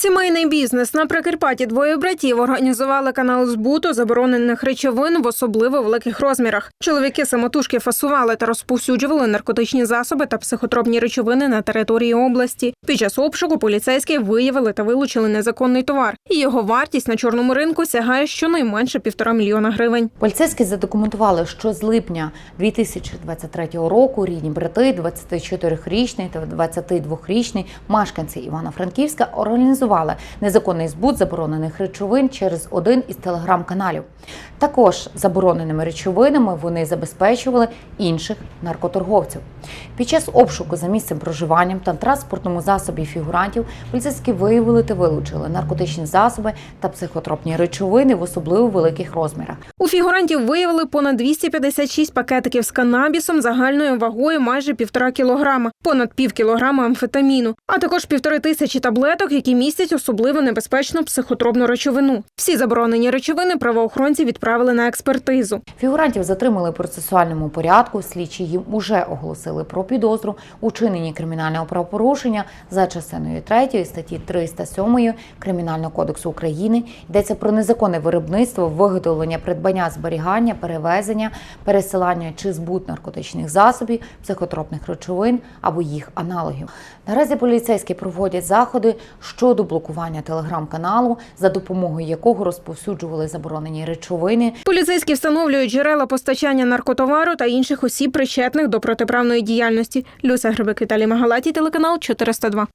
Сімейний бізнес на Прикарпатті двоє братів організували канал збуту заборонених речовин в особливо великих розмірах. Чоловіки самотужки фасували та розповсюджували наркотичні засоби та психотропні речовини на території області. Під час обшуку поліцейські виявили та вилучили незаконний товар. Його вартість на чорному ринку сягає щонайменше півтора мільйона гривень. Поліцейські задокументували, що з липня 2023 року рідні брати, 24-річний та 22-річний мешканці Івано-Франківська організували незаконний збут заборонених речовин через один із телеграм-каналів. Також забороненими речовинами вони забезпечували інших наркоторговців. Під час обшуку за місцем проживання та транспортному засобі фігурантів поліцейські виявили та вилучили наркотичні засоби та психотропні речовини в особливо великих розмірах. У фігурантів виявили понад 256 пакетиків з канабісом загальною вагою майже півтора кілограма, понад пів кілограма амфетаміну, а також півтори тисячі таблеток, які містять особливо небезпечну психотропну речовину. Всі заборонені речовини правоохоронці відправили на експертизу. Фігурантів затримали в процесуальному порядку. Слідчі їм уже оголосили про підозру у чиненні кримінального правопорушення за частиною 3 статті 307 Кримінального кодексу України. Йдеться про незаконне виробництво, виготовлення, придбання, зберігання, перевезення, пересилання чи збут наркотичних засобів, психотропних речовин або їх аналогів. Наразі поліцейські проводять заходи щодо блокування телеграм-каналу, за допомогою якого розповсюджували заборонені речовини, Поліцейські встановлюють джерела постачання наркотовару та інших осіб, причетних до протиправної діяльності. Люся Грибик, Віталій Магалаті, телеканал 402.